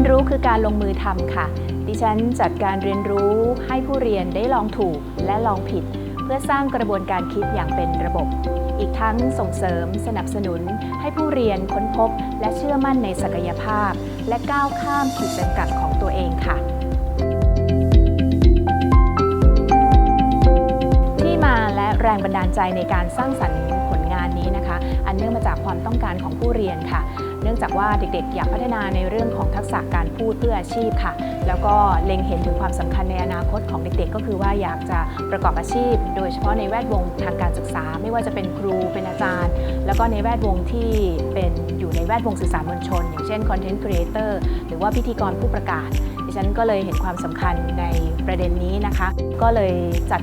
ยนรู้คือการลงมือทำค่ะ ดิฉันจัดการเรียนรู้ให้ผู้เรียนได้ลองถูกและลองผิด เพื่อสร้างกระบวนการคิดอย่างเป็นระบบ อีกทั้งส่งเสริมสนับสนุน ให้ผู้เรียนค้นพบ และเชื่อมั่นในศักยภาพ และก้าวข้ามขีดจำกัดของตัวเองค่ะที่มาและแรงบันดาลใจในการสร้างสรรค์ผลงานนี้นะคะ อันเนื่องมาจากความต้องการของผู้เรียนค่ะ เนื่องจากว่าเด็กๆ อยากพัฒนาในเรื่องของทักษะการพูดเพื่ออาชีพค่ะ แล้วก็เล็งเห็นถึงความสำคัญในอนาคตของเด็กๆ ก็คือว่าอยากจะประกอบอาชีพ โดยเฉพาะในแวดวงทางการศึกษา ไม่ว่าจะเป็นครูเป็นอาจารย์ แล้วก็ในแวดวงที่เป็นอยู่ในแวดวงสื่อสารมวลชน อย่างเช่นคอนเทนต์ครีเอเตอร์หรือว่าพิธีกรผู้ประกาศดิฉันก็เลยเห็นความสำคัญในประเด็นนี้นะคะ ก็เลยจัด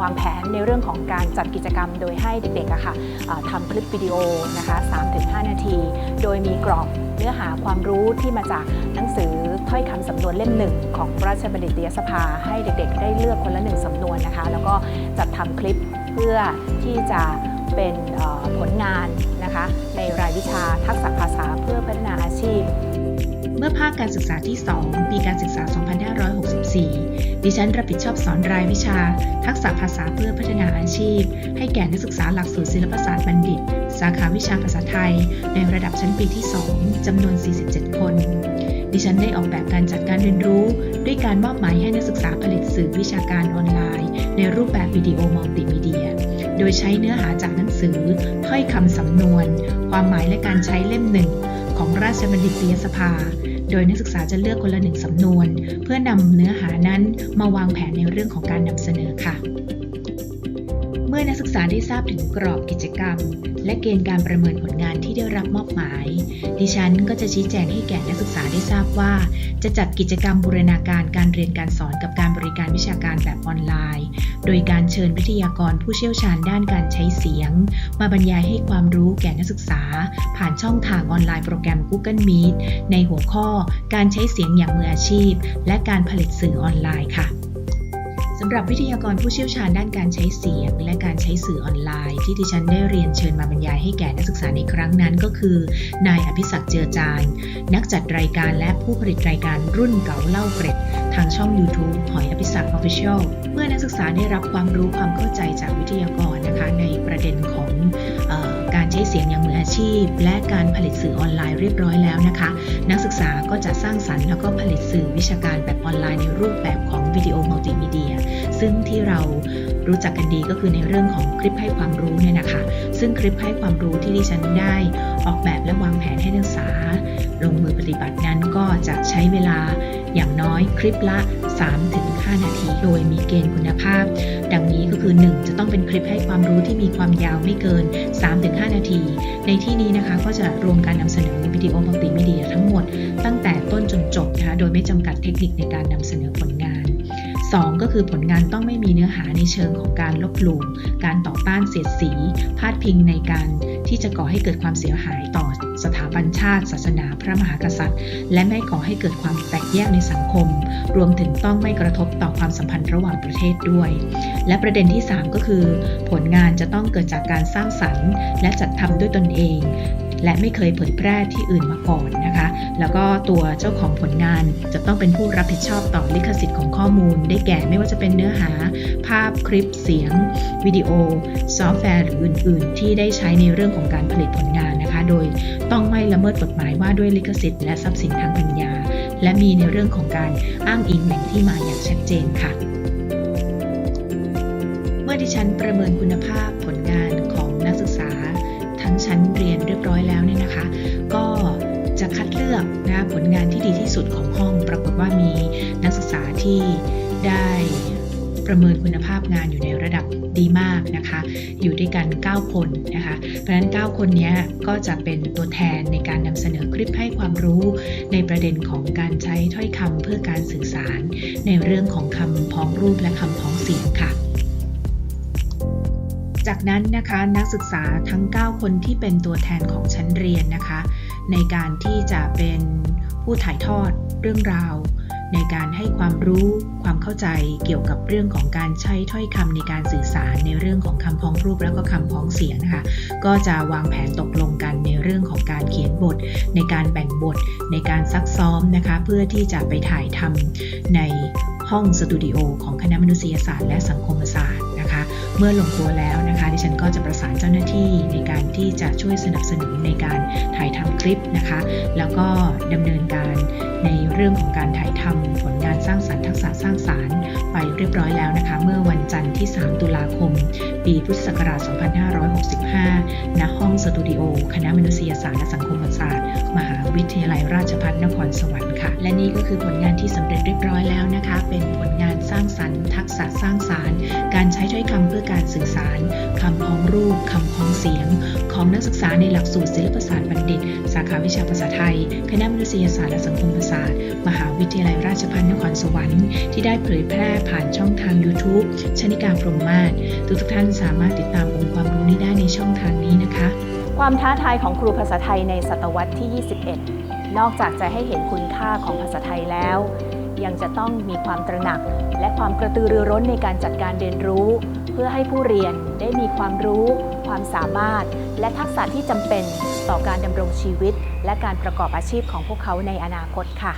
วางแผนในเรื่องของการจัดกิจกรรม โดยให้เด็กๆอะค่ะเอ่อทำคลิปวิดีโอนะคะ3-5 นาที โดยมีกรอบเนื้อหาความรู้ที่มาจากหนังสือถ้อยคำสำนวนเล่มหนึ่งของราชบัณฑิตยสภา ให้เด็กๆ ได้เลือกคนละหนึ่งสำนวนนะคะ แล้วก็จัดทำคลิปเพื่อที่จะเป็นผลงานนะคะในรายวิชาทักษะภาษาเพื่อ มื่อภาคการศึกษาที่ 2 ปีการศึกษา 2564 ดิฉันรับผิดชอบสอนรายวิชา ทักษะภาษาเพื่อพัฒนาอาชีพ ให้แก่นักศึกษาหลักสูตรศิลปศาสตร์บัณฑิต สาขาวิชาภาษาไทย ในระดับชั้นปีที่ 2 จำนวน 47 คน ดิฉันได้ออกแบบการจัดการเรียนรู้ ด้วยการมอบหมายให้นักศึกษาผลิตสื่อวิชาการออนไลน์ ในรูปแบบวิดีโอมัลติมีเดีย โดยใช้เนื้อหาจากหนังสือ ถ้อยคำสำนวน ความหมายและการใช้เล่มหนึ่งของราชบัณฑิตยสภา โดยนักศึกษาจะเลือกคนละหนึ่งสำนวน เพื่อนำเนื้อหานั้นมาวางแผนในเรื่องของการนำเสนอค่ะ มื่อนักศึกษาได้ทราบถึงกรอบกิจกรรม และเกณฑ์การประเมินผลงานที่ได้รับมอบหมาย ดิฉันก็จะชี้แจงให้แก่นักศึกษาได้ทราบว่า จะจัดกิจกรรมบูรณาการการเรียนการสอนกับการบริการวิชาการแบบออนไลน์ โดยการเชิญวิทยากรผู้เชี่ยวชาญด้านการใช้เสียง มาบรรยายให้ความรู้แก่นักศึกษา ผ่านช่องทางออนไลน์โปรแกรม Google Meet ในหัวข้อ การใช้เสียงอย่างมืออาชีพ และการผลิตสื่อออนไลน์ค่ะ สำหรับวิทยากรผู้เชี่ยวชาญด้านการใช้เสียง และการใช้สื่อออนไลน์ ที่ดิฉันได้เรียนเชิญมาบรรยายให้แก่นักศึกษาในครั้งนั้น ก็คือ นายอภิศักดิ์เจือจาน นักจัดรายการและผู้ผลิตรายการรุ่นเก่าเล่าเกร็ด ทางช่อง YouTube หอยอภิศักดิ์ Official เมื่อนักศึกษาได้รับความรู้ความเข้าใจจากวิทยากรนะคะในประเด็นของอ ช้เสียงอย่างมืออาชีพ และการผลิตสื่อออนไลน์เรียบร้อยแล้วนะคะ นักศึกษาก็จะสร้างสรรค์แล้วก็ผลิตสื่อวิชาการแบบออนไลน์ในรูปแบบของวิดีโอมัลติมีเดีย ซึ่งที่เรารู้จักกันดีก็คือในเรื่องของคลิปให้ความรู้เนี่ยนะคะ ซึ่งคลิปให้ความรู้ที่ดิฉันได้ ออกแบบและวางแผนให้นักศึกษา ลงมือปฏิบัตินั้นก็จะใช้เวลา อย่างน้อยคลิปละ 3-5 นาที โดยมีเกณฑ์คุณภาพ ดังนี้ก็คือ 1 จะต้องเป็นคลิปให้ความรู้ที่มีความยาวไม่เกิน 3-5 นาที ในที่นี้นะคะก็จะรวมการนำเสนอวิดีโอมัลติมีเดียทั้งหมด ตั้งแต่ต้นจนจบนะคะโดยไม่จำกัดเทคนิคในการนำเสนอผลงาน 2 ก็คือผลงานต้องไม่มีเนื้อหาในเชิงของการลบหลู่การต่อต้านเสียดสี พาดพิงในการที่จะก่อให้เกิดความเสียหายต่อสถาบันชาติ ศาสนาพระมหากษัตริย์ และไม่ก่อให้เกิดความแตกแยกในสังคม รวมถึงต้องไม่กระทบต่อความสัมพันธ์ระหว่างประเทศด้วย และประเด็นที่ 3 ก็คือ ผลงานจะต้องเกิดจากการสร้างสรรค์ และจัดทำด้วยตนเอง และไม่เคยเผยแพร่ที่อื่นมาก่อนนะคะ แล้วก็ตัวเจ้าของผลงานจะต้องเป็นผู้รับผิดชอบต่อลิขสิทธิ์ของข้อมูล ได้แก่ไม่ว่าจะเป็นเนื้อหา ภาพคลิปเสียง วิดีโอ ซอฟต์แวร์หรืออื่น ๆ ที่ได้ใช้ในเรื่องของการผลิตผลงานนะคะ โดยต้องไม่ละเมิดกฎหมายว่าด้วยลิขสิทธิ์และทรัพย์สินทางปัญญา และมีในเรื่องของการอ้างอิงแหล่งที่มาอย่างชัดเจนค่ะเมื่อดิฉันประเมินคุณภาพผลงานของนักศึกษา ชั้นเรียนเรียบร้อยแล้วเนี่ยนะคะ ก็จะคัดเลือกนะผลงานที่ดีที่สุดของห้อง ปรากฏว่ามีนักศึกษาที่ได้ประเมินคุณภาพงานอยู่ในระดับดีมากนะคะ อยู่ด้วยกัน 9 คนนะคะ เพราะฉะนั้น 9 คนนี้ก็จะเป็นตัวแทนในการนำเสนอคลิปให้ความรู้ ในประเด็นของการใช้ถ้อยคำเพื่อการสื่อสาร ในเรื่องของคำพ้องรูปและคำพ้องเสียงค่ะ จากนั้นนะคะนักศึกษาทั้ง 9 คนที่เป็นตัวแทนของชั้นเรียนนะคะ ในการที่จะเป็นผู้ถ่ายทอดเรื่องราว ในการให้ความรู้ความเข้าใจเกี่ยวกับเรื่องของการใช้ถ้อยคำในการสื่อสารในเรื่องของคำพ้องรูปแล้วก็คำพ้องเสียงนะคะ ก็จะวางแผนตกลงกันในเรื่องของการเขียนบท ในการแบ่งบท ในการซักซ้อมนะคะ เพื่อที่จะไปถ่ายทำในห้องสตูดิโอของคณะมนุษยศาสตร์และสังคมศาสตร์ เมื่อลงตัวแล้วนะคะดิฉันก็จะประสานเจ้าหน้าที่ในการที่จะช่วยสนับสนุนในการถ่ายทำคลิปนะคะ แล้วก็ดำเนินการในเรื่องของการถ่ายทำผลงานสร้างสรรค์ทักษะสร้างสารรค์ไปเรียบร้อยแล้วนะคะ เมื่อวันจันทร์ที่ 3 ตุลาคม ปีพุทธศักราช 2565 ณ ห้องสตูดิโอ คณะมนุษยศาสตร์และสังคมศาสตร์ มหาวิทยาลัยราชภัฏนครสวรรค์ค่ะ และนี่ก็คือผลงานที่สำเร็จเรียบร้อยแล้วนะคะ เป็นผลงานสร้างสรรค์ทักษะสร้างสารรค์ สื่อสารคำพ้องรูปคำพ้องเสียง ของนักศึกษาในหลักสูตรศิลปศาสตร์บัณฑิต สาขาวิชาภาษาไทย คณะมนุษยศาสตร์และสังคมศาสตร์มหาวิทยาลัยราชภัฏนครสวรรค์ที่ได้เผยแพร่ผ่านช่องทาง YouTube ชนิการพรหมมาศทุกทุกท่านสามารถติดตามองค์ความรู้นี้ได้ในช่องทางนี้นะคะ ความท้าทายของครูภาษาไทยในศตวรรษที่ 21 นอกจากจะให้เห็นคุณค่าของภาษาไทยแล้วยังจะต้องมีความตระหนัก และความกระตือรือร้นในการจัดการเรียนรู้ เพื่อให้ผู้เรียนได้มีความรู้ ความสามารถ และทักษะที่จำเป็นต่อการดำรงชีวิต และการประกอบอาชีพของพวกเขาในอนาคตค่ะ